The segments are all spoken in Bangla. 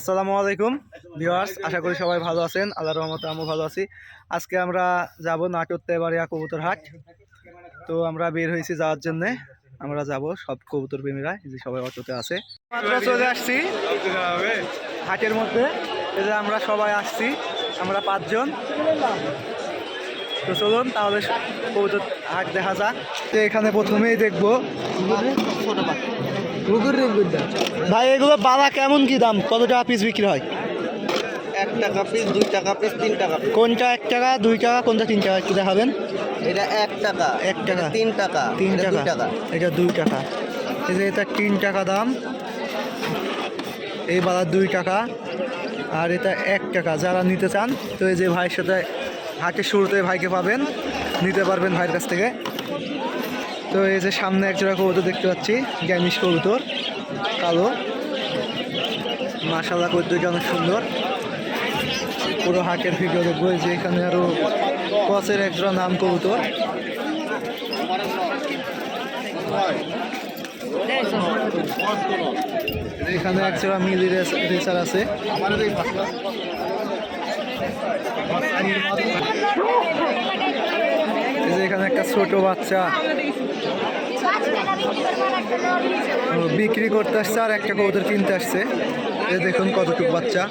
আসসালামু আলাইকুম, ভিউয়ার্স, আশা করি সবাই ভালো আছেন, আল্লাহর রহমতে আমিও ভালো আছি। আজকে আমরা যাব নাটোর তেবাড়িয়া কবুতর হাট তো আমরা বের হয়েছি যাওয়ার জন্য, আমরা যাব সব কবুতর প্রেমীরা যে সবাই অটোতে আছে। চলে আসছি হাটের মধ্যে, এই যে আমরা সবাই আসছি, আমরা পাঁচজন। তো চলুন, তাহলে কবুতর হাট দেখা যাক। তো এখানে প্রথমেই দেখব ভাই এগুলো বালা কেমন কি দাম? কত টাকা পিস বিক্রি হয়? এক টাকা পিস দুই টাকা পিস তিন টাকা কোনটা এক টাকা দুই টাকা কোনটা তিন টাকা একটু দেখাবেন? এটা এক টাকা। এক টাকা। তিন টাকা। তিন টাকা। এটা দুই টাকা। এই যে এটা তিন টাকা দাম। এই বালার দুই টাকা। আর এটা এক টাকা। যারা নিতে চান তো এই যে ভাইয়ের সাথে হাটের শুরুতে ভাইকে পাবেন। নিতে পারবেন ভাইয়ের কাছ থেকে। তো এই যে সামনে এক জোড়া কবুতর দেখতে পাচ্ছি গ্যামিস কবুতর, কালো। মাশাল্লাহ কবুতরটা অনেক সুন্দর। পুরো হাটের ভিডিও দেখব, এই যে এখানে আরও কচের এক জোড়া নাম কবুতর। এখানে এক জোড়া মিলি রেসার আছে। এখানে একটা ছোট বাচ্চা। বিক্রি করতে আসছে আর একটা কবুতর কিনতে আসছে। এই দেখুন কতটুকু বাচ্চা।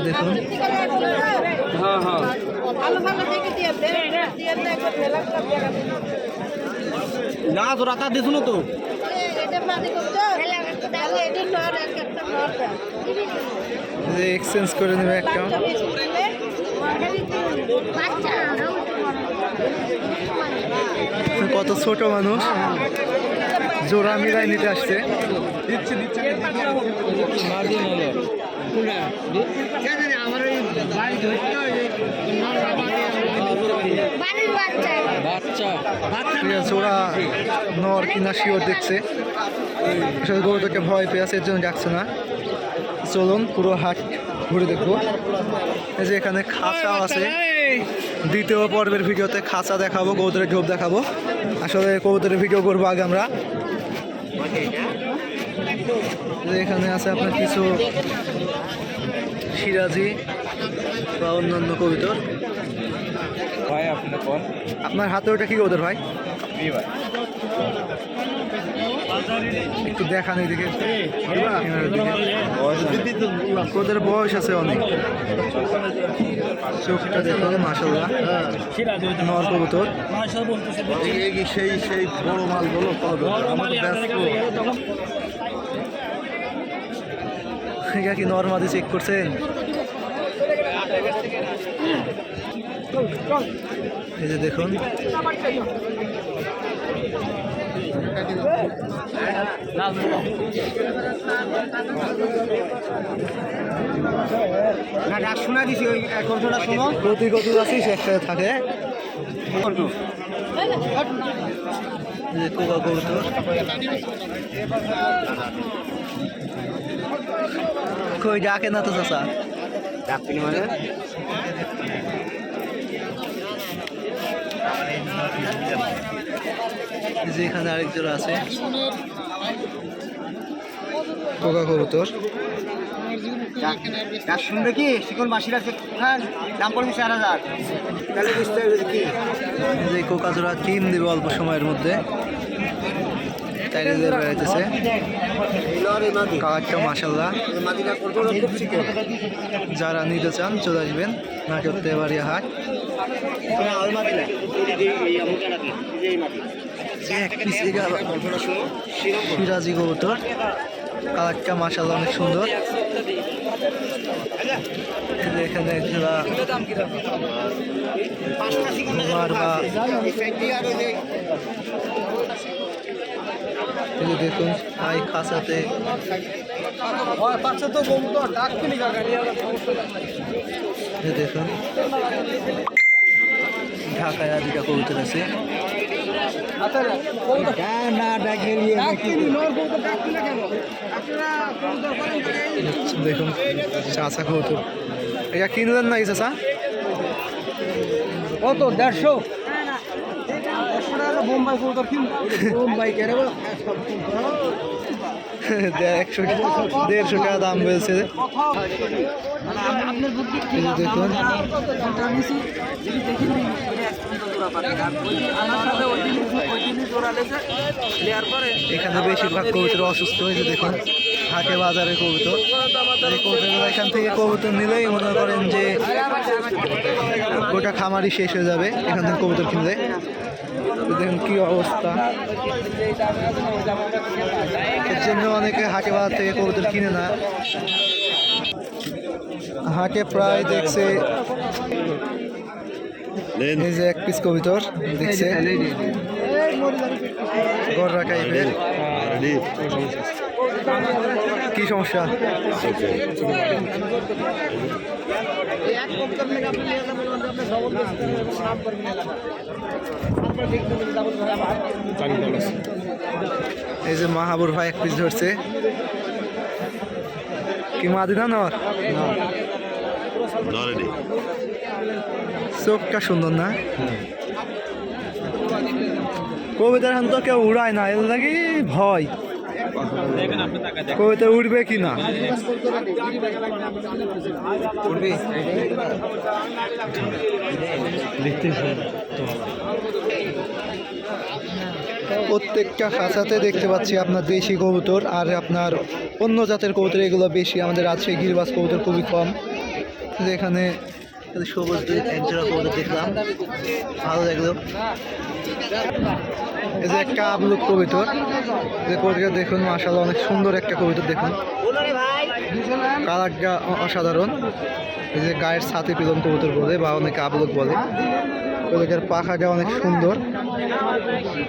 দেখুন। না তো দিস তো। এক্সচেঞ্জ করে নেবে একটা বাচ্চা বেশি দিলে বাচ্চা কত ছোট মানুষ? জোড়া মিলাই নিতে আসছে। ওরা নর কিনা শিওর দেখছে। আসলে গরুটাকে ভয় পেয়ে আছে এর জন্য যাচ্ছে না। চলুন পুরো হাট ঘুরে দেখব। এই যে এখানে খাঁচাও আছে। দ্বিতীয় পর্বের ভিডিওতে খাঁচা দেখাবো কবুতরের ঝোপ দেখাবো। আসলে কবুতরের ভিডিও করব আগে আমরা। এখানে আছে আপনার কিছু সিরাজি বা অন্যান্য কবুতর। ভাই আপনি আপনার হাতে ওটা কি কবুতর ভাই। একটু দেখান এদিকে। ওদের বয়স আছে অনেক। চোখটা দেখো মাসাল্লাহ নর কবুতর। সেই সেই বড় মাল বলো আমাদের ব্যস্ত। এটা কি নর্মাদি চেক করছেন এই যে দেখুন। না ডাক শোনা দিছি ওই কথাটা শোনো। প্রতি কত আছিস একসাথে থাকে। কোকা কবুতর কই ডাকে না তো চাষা ডাকপিনি মানে? এই যে এখানে আরেক জোড়া আছে কোকা কবুতর শুনবে কি? শিকল মাসিরা দাম পড়বে চার হাজার। তাহলে বুঝতে হবে কি। যে কোকা জোড়া কিম দেবে অল্প সময়ের মধ্যে। বেড়াইতেছে। কালারটা মাসাল্লাহ যারা নিতে চান চলে আসবেন নাটক তেবাড়িয়া হাট। সিরাজি কবুতর, কালারটা মাসাল্লাহ অনেক সুন্দর। এখানে বা দেখুন আই খাসাতে দেখুন, ঢাকায় আদিটা কবুতর আছে। দেখুন চাষা কবুতর এটা কিনলেন না চাষা কত? দেড়শো? একশো দেড়শো টাকা দাম বলছে দেখুন। এখানে বেশিরভাগ কবুতর অসুস্থ হয়েছে, দেখুন। হাটে বাজারে কবুতর। এই এখান থেকে কবুতর নিলেই মনে করেন যে গোটা খামারই শেষ হয়ে যাবে এখান থেকে কবুতর কিনলে। দেখুন কি অবস্থা। এর জন্য অনেকে হাটে বাজার থেকে কবুতর কিনে না। হাটে প্রায় দেখছে এই যে এক পিস কবিতর দেখছে। গররা টাইপের কি সমস্যা? এই যে মাহাবুর ভাই এক পিস ধরছে। কি মাদিনা নর চোখটা সুন্দর না। কবিতার এখন তো কেউ উড়ায় না এর নাকি ভয়। কবিতা উঠবে কি না? প্রত্যেকটা খাঁচাতে দেখতে পাচ্ছি আপনার দেশি কবুতর আর আপনার অন্য জাতের কবুতর, এগুলো বেশি আমাদের রাজশাহী গিরিবাস কবুতর খুবই কম। কিন্তু এখানে সবুজ দুই একজোড়া কবুতর দেখলাম। ভালো লাগল। এই যে একটা আবলুক কবিতর। যে কবিতরটা দেখুন মাসাল্লাহ অনেক সুন্দর একটা কবিতর দেখুন। কালারটা অসাধারণ। এই যে গায়ের সাথে পিলন কবুতর বলে বা অনেকে আবলুক বলে। কবিতার পাখাটা অনেক সুন্দর।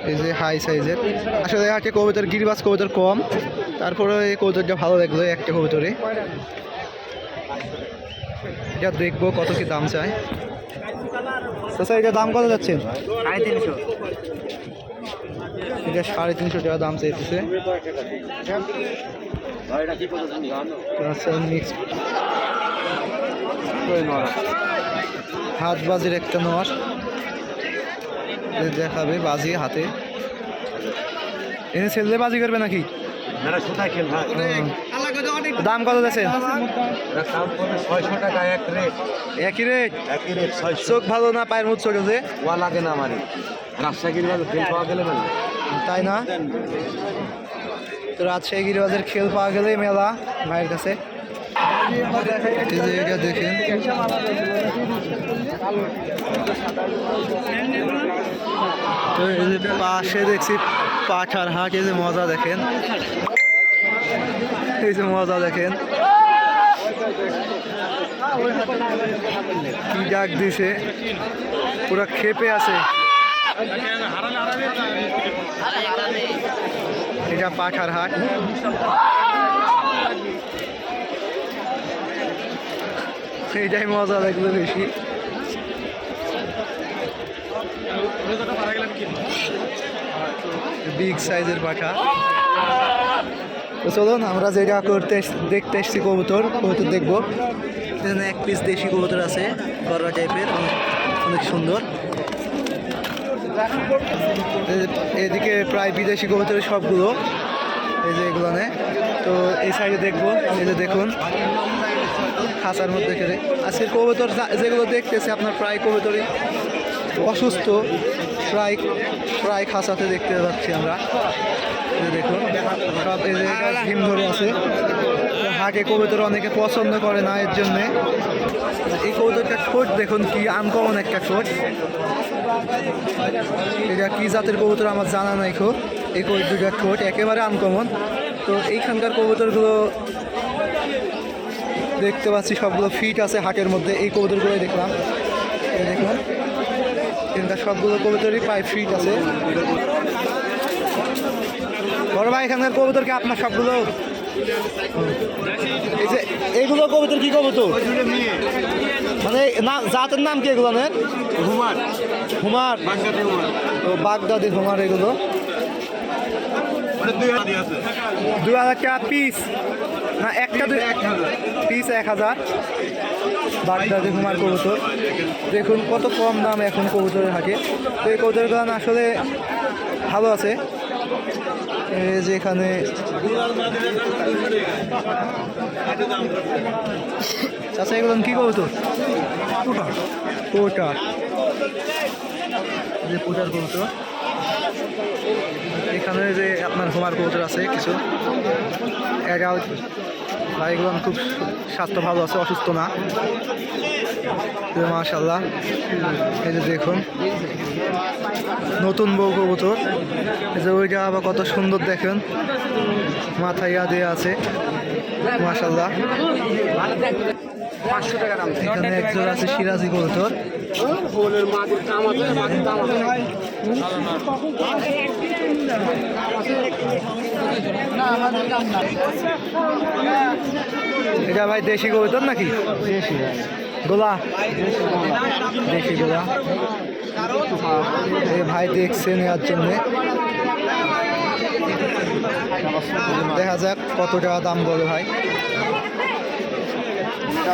এই যে হাই সাইজের আসলে হাটে কবিতার গিরিবাস কবিতার কম। তারপরে এই কবিতরটা ভালো লাগল একটা কবিতরে। এটা দেখব কত কি দাম চায় স্যার এটা দাম কত যাচ্ছে? সাড়ে তিনশো। এটা সাড়ে তিনশো টাকা দাম চাইতেছে। আচ্ছা হাত বাজির একটা নোয়ার। দেখাবে বাজি হাতে। এনে ছেলে বাজি করবে নাকি? খেল দাম কত যাচ্ছে? ছয়শো টাকা এক রেট। একই রেট? একই রেট চোখ ভালো না পায়ের মুখ ছোট যে ওয়া লাগে না আমারে। রাজশাহীর বাজার খেল পাওয়া গেলে না? তাই না? তো রাজশাহী গিরিবাজের খেল পাওয়া গেলে মেলা ভাইয়ের কাছে। এটা দেখেন। তো এই যে পাশে দেখছি পাঠার হাট এই যে মজা দেখেন। এই যে মজা দেখেন। কি ডাক দিছে। পুরা খেপে আছে। এটা পাঠার হাট। এইটাই মজা লাগল বেশি। বিগ সাইজের পাঠা তো চলুন, আমরা যেটা করতে দেখতে এসেছি কবুতর কবুতর দেখব। এখানে এক পিস দেশি কবুতর আছে গরবা টাইপের অনেক সুন্দর। এদিকে প্রায় বিদেশি কবুতরের সবগুলো, এই যে এগুলো নেয় তো এই সাইডে দেখব, এই যে দেখুন। খাঁচার মধ্যে খেলে আজকের কবুতর যেগুলো দেখতেছে, আপনার প্রায় কবুতরই অসুস্থ। প্রায় প্রায় খাঁচাতে দেখতে পাচ্ছি আমরা। দেখুন কবুতর অনেকে পছন্দ করে না, এর জন্যে। এই কবুতরটা ঠোঁট দেখুন, কি আনকমন একটা ঠোঁট। এটা কি জাতের কবুতর আমার জানা নাই খুব। এই কবুতরটার ঠোঁট একেবারে আনকমন তো এইখানকার কবুতরগুলো দেখতে পাচ্ছি, সবগুলো ফিট আছে হাটের মধ্যে। এই কবুতরগুলোই দেখলাম। দেখলাম এখানকার সবগুলো কবুতরই প্রায় ফিট আছে। বড় ভাই এখানকার কবুতর কি আপনার সবগুলো? এই যে এইগুলো কবুতর কি কবুতর? মানে না জাতের নাম কি এগুলো হুমার। হুমার। বাগদাদি হুমার। এগুলো। দুই হাজার টাকা পিস না একটা দুই পিস এক হাজার। বাগদাদি কুমার কবুতর। দেখুন কত কম দাম এখন কবুতরের হাটে। তো এই কবুতরগুলো আসলে ভালো আছে। যে এখানে আচ্ছা এগুলো কি কবুতর পোটার যে পোটার কবুতর। এখানে যে আপনার হোমার কবুতর আছে কিছু। এগাও বা এগুলো খুব স্বাস্থ্য ভালো আছে অসুস্থ না। মাশাল্লাহ এই যে দেখুন নতুন বউ কবুতর। এই যে ওইটা আবার কত সুন্দর দেখেন। মাথায় ইয়া দিয়ে আছে মাশাল্লাহ এখানে একজন আছে সিরাজি কবুতর। এটা ভাই দেশি কবুতর নাকি? দেশি গোলা? দেশি গোলা। এই ভাই দেখছে নেওয়ার জন্য। দেখা যাক কত টাকা দাম বলে ভাই।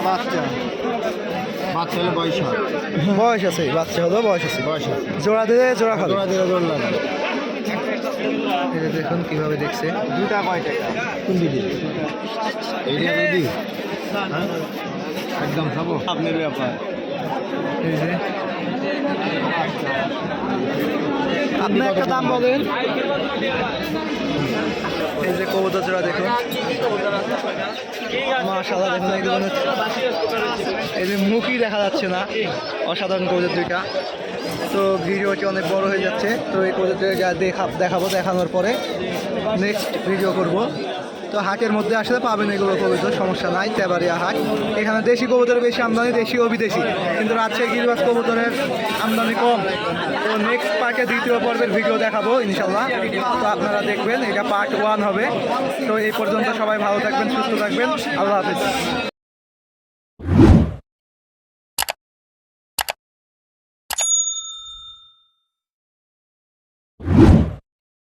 বাচ্চা। বাচ্চা হলে বয়স হয়। বয়স আছে বাচ্চা হলেও বয়স আছে। বয়স আছে জোড়া দিলে জোড়া খাবে জোড়া দিলে জোর লাগে যে দেখুন কীভাবে দেখছে। দুটা কয় টাকা? কোন দিদি? এইটা দিদি। হ্যাঁ? একদম খাব। আপনার ব্যাপার। এই যে। আপনি একটা দাম বলেন। এই যে কবুতর জোড়া দেখুন। মাশাল্লাহ দেখুন ধরনের এই যে মুখই দেখা যাচ্ছে না। অসাধারণ কবুতর দুইটা তো ভিডিওটি অনেক বড় হয়ে যাচ্ছে। তো এই কবুতর দুইটা দেখা দেখাবো, দেখানোর পরে নেক্সট ভিডিও করব। তো হাটের মধ্যে আসলে পাবেন এগুলো কবুতর, সমস্যা নাই তেবারিয়া হাট। এখানে দেশি কবুতরের বেশি আমদানি, দেশি ও বিদেশি। কিন্তু রাজশাহী গিরিবাস কবুতরের আমদানি কম। তো নেক্সট পার্কে দ্বিতীয় পর্বের ভিডিও দেখাবো ইনশাল্লাহ তো আপনারা দেখবেন, এটা পার্ট ওয়ান হবে। তো এই পর্যন্ত সবাই ভালো থাকবেন, সুস্থ থাকবেন। আল্লাহ হাফিজ।